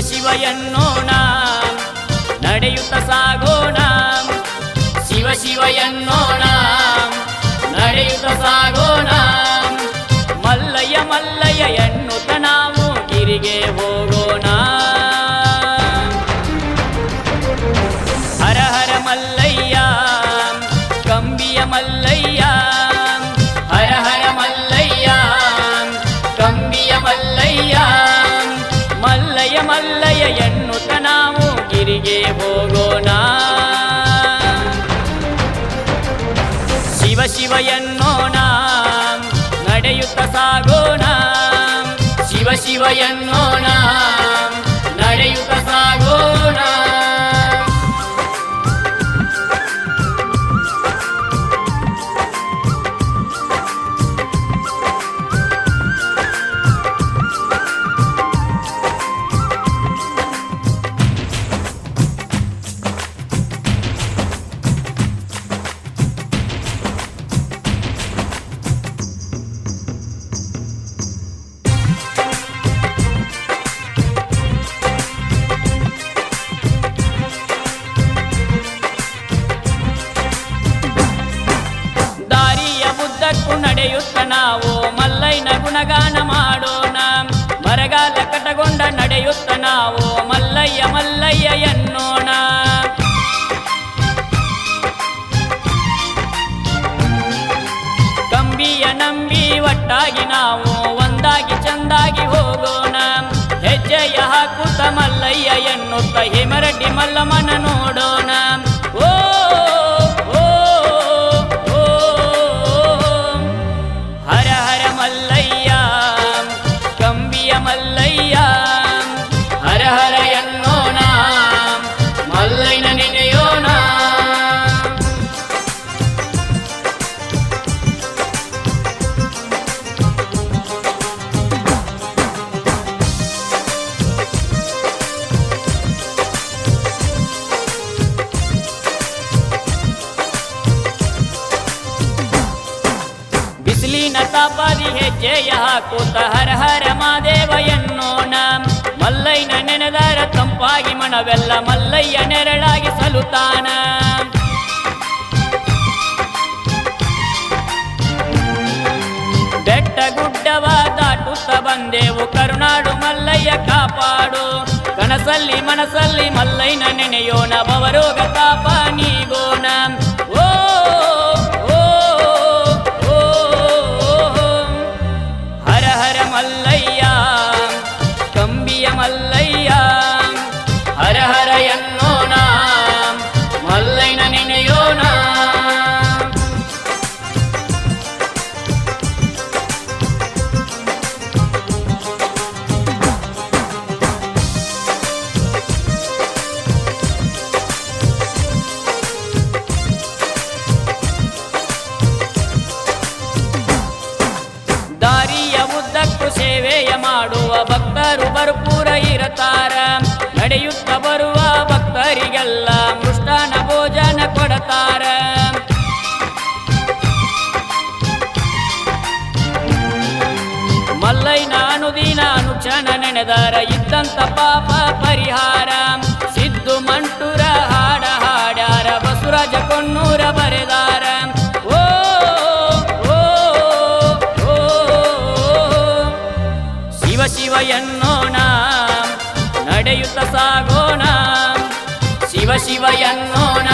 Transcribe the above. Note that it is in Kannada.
ಶಿವ ಎನ್ನೋಣ ನಡೆಯುತ್ತ ಸಾಗೋಣ. ಶಿವ ಶಿವ ಎನ್ನೋಣ ನಡೆಯುತ್ತ ಸಾಗೋಣ. ಮಲ್ಲಯ್ಯ ಮಲ್ಲಯ್ಯ ಎನ್ನುತ್ತ ನಾವು ಗಿರಿಗೆ ಹೋಗೋಣ ಗಿರಿಗೆ ಹೋಗೋಣ. ಶಿವ ಶಿವ ಎನ್ನೋಣ ನಡೆಯುತ್ತ ಸಾಗೋಣ. ಶಿವ ಶಿವ ಎನ್ನೋಣ ಮಲ್ಲೈನ ಗುಣಗಾನ ಮಾಡೋಣ. ಬರಗಾಲ ಕಟಗೊಂಡ ನಡೆಯುತ್ತ ನಾವು ಮಲ್ಲಯ್ಯ ಮಲ್ಲಯ್ಯ ಎನ್ನೋಣ. ಕಂಬಿಯ ನಂಬಿ ಒಟ್ಟಾಗಿ ನಾವು ಒಂದಾಗಿ ಚಂದಾಗಿ ಹೋಗೋಣ. ಹೆಜ್ಜೆಯ ಹಾಕುತ್ತ ಮಲ್ಲಯ್ಯ ಎನ್ನುತ್ತ ಹಿಮರಡ್ಡಿ ಮಲ್ಲಮ್ಮನ ನೋಡೋಣ. ಓ, ಹರ ಹೆಜ್ಜೆ ಹೆಜ್ಜೆಯ ಹಾಕುತ್ತ ಹರ ಹರ ಮಾದೇವ ಎನ್ನೋಣ ಮಲ್ಲಯ್ಯನ ನೆನೆದರ ತಂಪಾಗಿ ಮಣವೆಲ್ಲ ಮಲ್ಲಯ್ಯ ನೆರಳಾಗಿ ಸಲುತಾನ. ಬೆಟ್ಟ ಗುಡ್ಡವ ದಾಟುತ್ತ ಬಂದೆವು, ಕರುನಾಡು ಮಲ್ಲಯ್ಯ ಕಾಪಾಡು. ಕನಸಲ್ಲಿ ಮನಸಲ್ಲಿ ಮಲ್ಲಯ್ಯನ ನೆನೆಯೋಣ ಬವರೋಗ ತಾಪ ನೀಗೋಣ. ಭಕ್ತರು ಭರ್ಪೂರ ಇರತಾರ. ನಡೆಯುತ್ತ ಬರುವ ಭಕ್ತರಿಗೆಲ್ಲ ಮೃಷ್ಟಾನ ಭೋಜನ ಕೊಡತಾರ. ಮಲ್ಲಯ್ಯನ ಅನುದಿನ ಅನುಕ್ಷಣ ನೆನೆದಾರ. ಇದ್ದಂತ ಪಾಪ ಪರಿಹಾರ ಎನ್ನೋಣ ನಡೆಯುತ್ತ ಸಾಗೋಣ ಶಿವ ಶಿವ ಎನ್ನೋಣ